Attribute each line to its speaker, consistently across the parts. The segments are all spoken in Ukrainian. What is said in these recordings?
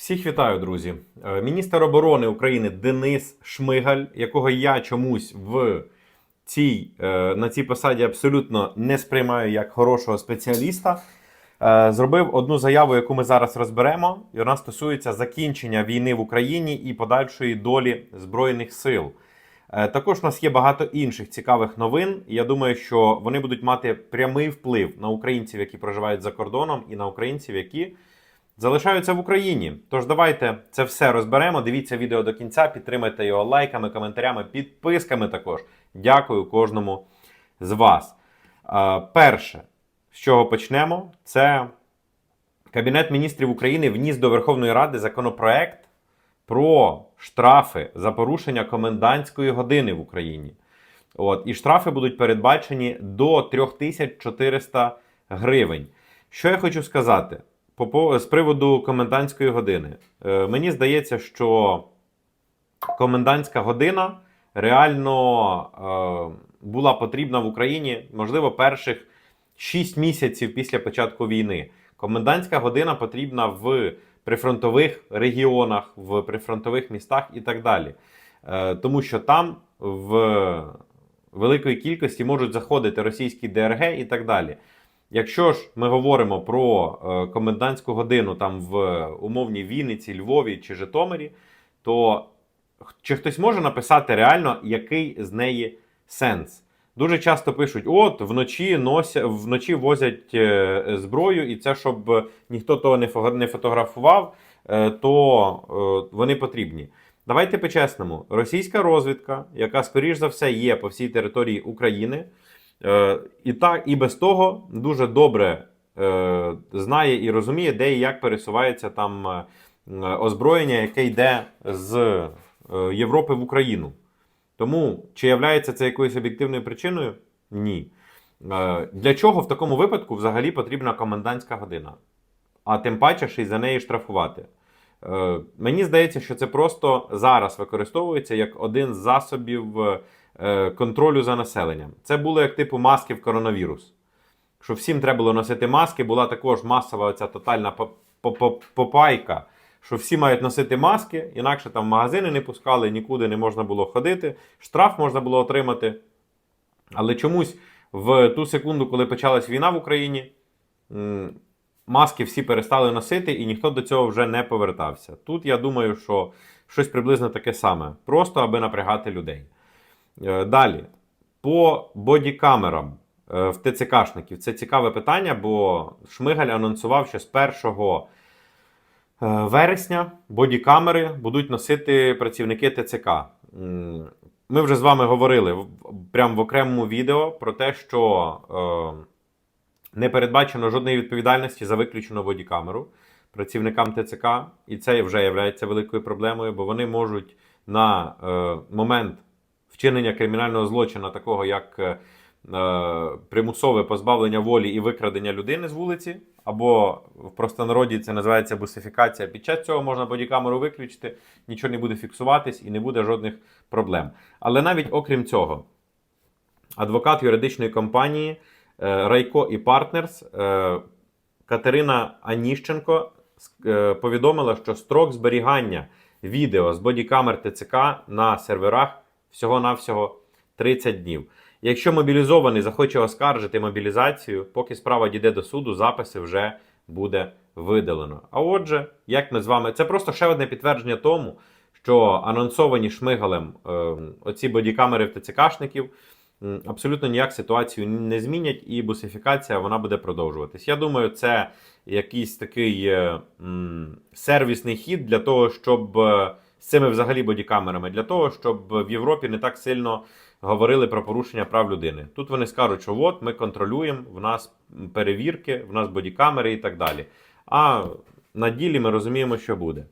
Speaker 1: Всіх вітаю, друзі. Е, Міністр оборони України Денис Шмигаль, якого я чомусь в цій, е, на цій посаді абсолютно не сприймаю як хорошого спеціаліста, е, зробив одну заяву, яку ми зараз розберемо, і вона стосується закінчення війни в Україні і подальшої долі Збройних сил. Також у нас є багато інших цікавих новин. Я думаю, що вони будуть мати прямий вплив на українців, які проживають за кордоном, і на українців, які залишаються в Україні. Тож давайте це все розберемо. Дивіться відео до кінця, підтримайте його лайками, коментарями, підписками також. Дякую кожному з вас. Е, Перше, з чого почнемо, це Кабінет міністрів України вніс до Верховної Ради законопроект про штрафи за порушення комендантської години в Україні. От, і штрафи будуть передбачені до 3400 гривень. Що я хочу сказати з приводу комендантської години? Е, мені здається, що комендантська година реально е, була потрібна в Україні, можливо, перших 6 місяців після початку війни. Комендантська година потрібна в прифронтових регіонах, в прифронтових містах і так далі. Е, тому що там в великої кількості можуть заходити російські ДРГ і так далі. Якщо ж ми говоримо про е, комендантську годину там в умовній Вінниці, Львові чи Житомирі, то чи хтось може написати реально, який з неї сенс? Дуже часто пишуть: от вночі нося, вночі возять е, зброю, і це щоб ніхто того не фотографував, е, то вони потрібні. Давайте по-чесному, російська розвідка, яка скоріш за все є по всій території України, і так і без того дуже добре е, знає і розуміє, де і як пересувається там е, озброєння, яке йде з е, Європи в Україну. Тому чи являється це якоюсь об'єктивною причиною? Ні. Е, Для чого в такому випадку взагалі потрібна комендантська година? А тим паче ще й за неї штрафувати. Е, Мені здається, що це просто зараз використовується як один з засобів е, контролю за населенням. Це було як типу маски в коронавірус. Що всім треба було носити маски, була також масова ця тотальна по- по- по- попайка, що всі мають носити маски, інакше там магазини не пускали, нікуди не можна було ходити, штраф можна було отримати. Але чомусь в ту секунду, коли почалась війна в Україні, маски всі перестали носити, і ніхто до цього вже не повертався. Тут я думаю, що щось приблизно таке саме, просто аби напрягати людей. Е, Далі, по бодікамерам е, в ТЦКшників. Це цікаве питання, бо Шмигаль анонсував, що з 1 е, вересня бодікамери будуть носити працівники ТЦК. Ми вже з вами говорили прямо в окремому відео про те, що не передбачено жодної відповідальності за виключену бодікамеру працівникам ТЦК, і це вже є великою проблемою, бо вони можуть на момент вчинення кримінального злочину, такого як е, е, примусове позбавлення волі і викрадення людини з вулиці, або в простонароді це називається бусифікація. Під час цього можна бодікамеру виключити, нічого не буде фіксуватись і не буде жодних проблем. Але навіть окрім цього, адвокат юридичної компанії е, Райко і Партнерс Катерина Аніщенко повідомила, що строк зберігання відео з бодікамер ТЦК на серверах всього-навсього 30 днів. Якщо мобілізований захоче оскаржити мобілізацію, поки справа дійде до суду, записи вже буде видалено. А отже, як ми з вами, це просто ще одне підтвердження тому, що анонсовані шмигалем е, оці бодікамери в ТЦКшників абсолютно ніяк ситуацію не змінять, і бусифікація вона буде продовжуватись. Я думаю, це якийсь такий е, м, сервісний хід для того, щоб е, з цими взагалі бодікамерами, для того, щоб в Європі не так сильно говорили про порушення прав людини. Тут вони скажуть, що от ми контролюємо, в нас перевірки, в нас бодікамери і так далі. А на ділі ми розуміємо, що буде.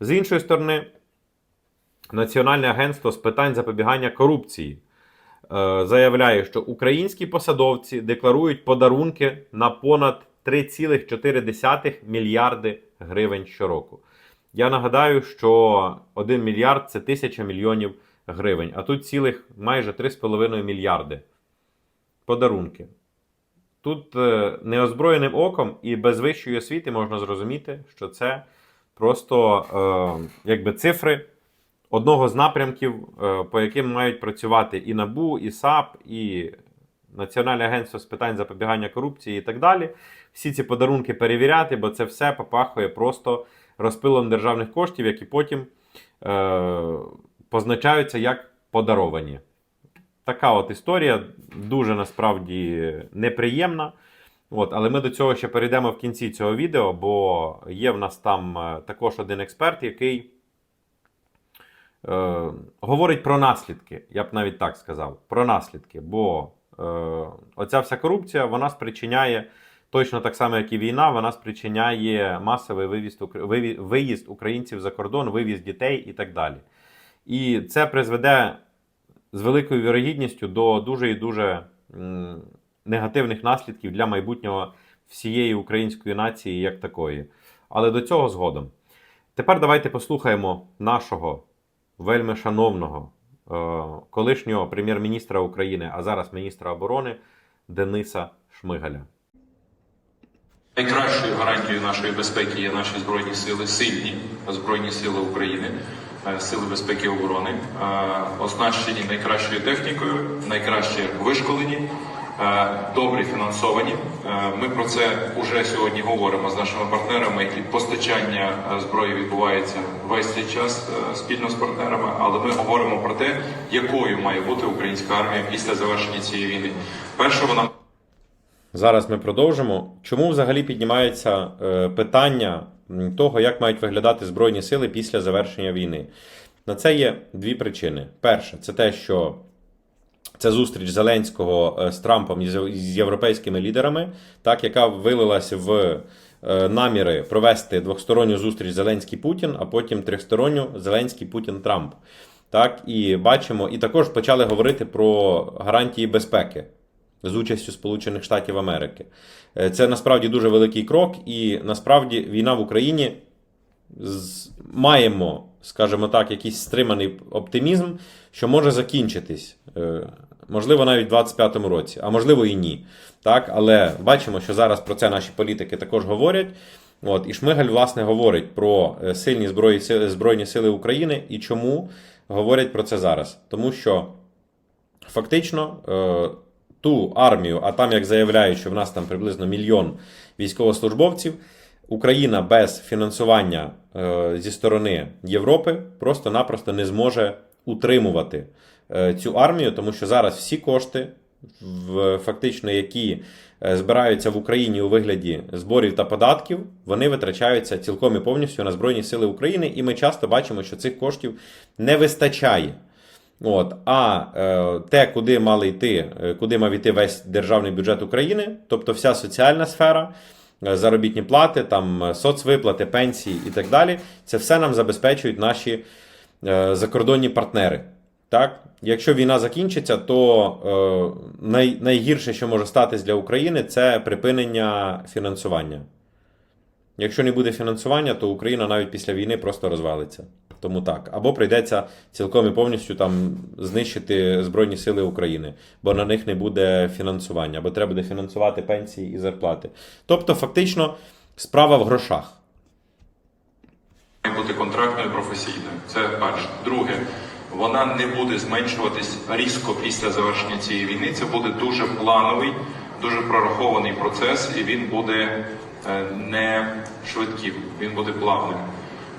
Speaker 1: З іншої сторони, Національне агентство з питань запобігання корупції е, заявляє, що українські посадовці декларують подарунки на понад 3,4 мільярди гривень щороку. Я нагадаю, що 1 мільярд це тисяча мільйонів гривень, а тут цілих майже 3,5 мільярди подарунки. Тут е, неозброєним оком і без вищої освіти можна зрозуміти, що це просто е, якби цифри одного з напрямків, е, по яким мають працювати і НАБУ, і САП, і Національне агентство з питань запобігання корупції і так далі. Всі ці подарунки перевіряти, бо це все попахує просто розпилом державних коштів, які потім е, позначаються як подаровані. Така от історія дуже насправді неприємна. От, але ми до цього ще перейдемо в кінці цього відео, бо є в нас там е, також один експерт, який е, говорить про наслідки. Я б навіть так сказав. Про наслідки. Бо е, оця вся корупція вона спричиняє, точно так само, як і війна, вона спричиняє масовий вивіз, виїзд українців за кордон, вивіз дітей і так далі. І це призведе з великою вірогідністю до дуже і дуже негативних наслідків для майбутнього всієї української нації як такої. Але до цього згодом. Тепер давайте послухаємо нашого вельми шановного е, колишнього прем'єр-міністра України, а зараз міністра оборони Дениса Шмигаля.
Speaker 2: Найкращою гарантією нашої безпеки є наші збройні сили, сильні збройні сили України, е, сили безпеки і оборони, е, оснащені найкращою технікою, найкраще вишколені, е, добре фінансовані. Ми про це вже сьогодні говоримо з нашими партнерами, і постачання зброї відбувається весь цей час спільно з партнерами. Але ми говоримо про те, якою має бути українська армія після завершення цієї війни. Перше, вона
Speaker 1: Зараз ми продовжимо. Чому взагалі піднімається е, питання того, як мають виглядати Збройні сили після завершення війни? На це є дві причини. Перше, це те, що це зустріч Зеленського е, з Трампом і з європейськими лідерами, так, яка вилилася в е, наміри провести двосторонню зустріч Зеленський-Путін, а потім трьохсторонню Зеленський-Путін-Трамп. Так, і бачимо, і також почали говорити про гарантії безпеки з участю Сполучених Штатів Америки. Е, Це насправді дуже великий крок, і насправді війна в Україні маємо, скажімо так, якийсь стриманий оптимізм, що може закінчитись. е, Можливо, навіть в 25-му році, а можливо і ні. Так, але бачимо, що зараз про це наші політики також говорять. От, і Шмигаль, власне, говорить про е, сильні зброї, Збройні Сили України і чому говорять про це зараз. Тому що фактично ту армію, а там, як заявляють, що в нас там приблизно мільйон військовослужбовців, Україна без фінансування е, зі сторони Європи просто-напросто не зможе утримувати е, цю армію, тому що зараз всі кошти, фактично, які е, збираються в Україні у вигляді зборів та податків, вони витрачаються цілком і повністю на Збройні Сили України, і ми часто бачимо, що цих коштів не вистачає. От, а е, те, куди мали йти, е, куди мав йти весь державний бюджет України, тобто вся соціальна сфера, е, заробітні плати, там е, соцвиплати, пенсії і так далі, це все нам забезпечують наші е, закордонні партнери. Так? Якщо війна закінчиться, то е, най, найгірше, що може статись для України, це припинення фінансування. Якщо не буде фінансування, то Україна навіть після війни просто розвалиться. Тому так. Або прийдеться цілком і повністю там знищити Збройні Сили України, бо на них не буде фінансування, або треба буде фінансувати пенсії і зарплати. Тобто, фактично, справа в грошах.
Speaker 2: бути контрактною професійною. Це перше. Друге, вона не буде зменшуватись різко після завершення цієї війни. Це буде дуже плановий, дуже прорахований процес, і він буде не швидким, він буде плавним.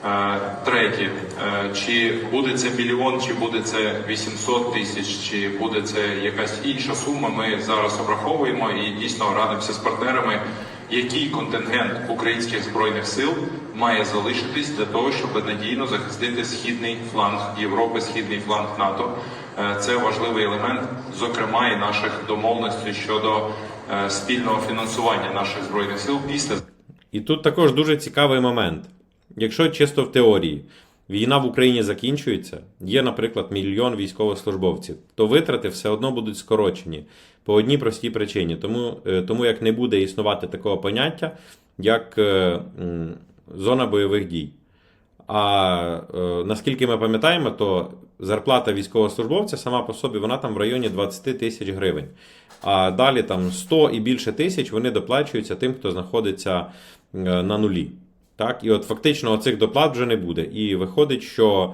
Speaker 2: Е, Третє, е, чи буде це мільйон, чи буде це 800 тисяч, чи буде це якась інша сума. Ми зараз обраховуємо і дійсно радимося з партнерами, який контингент українських збройних сил має залишитись для того, щоб надійно захистити східний фланг Європи, східний фланг НАТО. Е, Це важливий елемент, зокрема і наших домовленостей щодо е, спільного фінансування наших збройних сил після
Speaker 1: І тут також дуже цікавий момент. Якщо чисто в теорії війна в Україні закінчується, є, наприклад, мільйон військовослужбовців, то витрати все одно будуть скорочені по одній простій причині. Тому, е, тому як не буде існувати такого поняття, як е, зона бойових дій. А е, наскільки ми пам'ятаємо, то зарплата військовослужбовця сама по собі вона там в районі 20 тисяч гривень. А далі там 100 і більше тисяч вони доплачуються тим, хто знаходиться е, на нулі. Так? І от фактично оцих доплат вже не буде. І виходить, що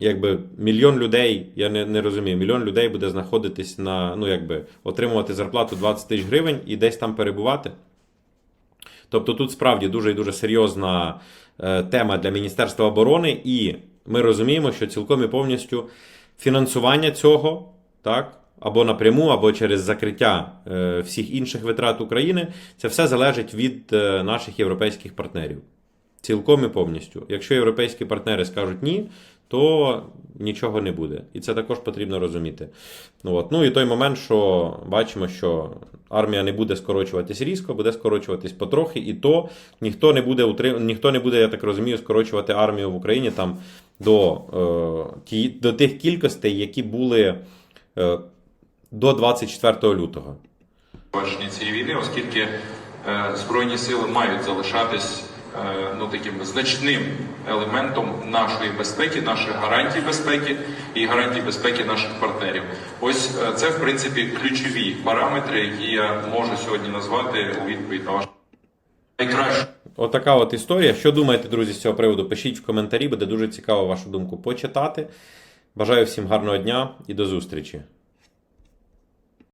Speaker 1: якби мільйон людей, я не, не розумію, мільйон людей буде знаходитись на, ну якби отримувати зарплату 20 тисяч гривень і десь там перебувати. Тобто тут справді дуже і дуже серйозна тема для Міністерства оборони, і ми розуміємо, що цілком і повністю фінансування цього, так, або напряму, або через закриття е, всіх інших витрат України, це все залежить від е, наших європейських партнерів. Цілком і повністю. Якщо європейські партнери скажуть ні, то нічого не буде. І це також потрібно розуміти. Ну, от. ну і той момент, що бачимо, що армія не буде скорочуватись різко, буде скорочуватись потрохи, і то ніхто не буде, утрим... ніхто не буде, я так розумію, скорочувати армію в Україні там до, е, ті... до тих кількостей, які були е, до 24 лютого.
Speaker 2: завершення цієї війни, оскільки е, збройні сили мають залишатись ну таким значним елементом нашої безпеки, наших гарантій безпеки і гарантій безпеки наших партнерів. Ось е, це в принципі ключові параметри, які я можу сьогодні назвати у відповідь на ваше найкраще.
Speaker 1: Отака от історія. Що думаєте, друзі, з цього приводу? Пишіть в коментарі, буде дуже цікаво вашу думку почитати. Бажаю всім гарного дня і до зустрічі.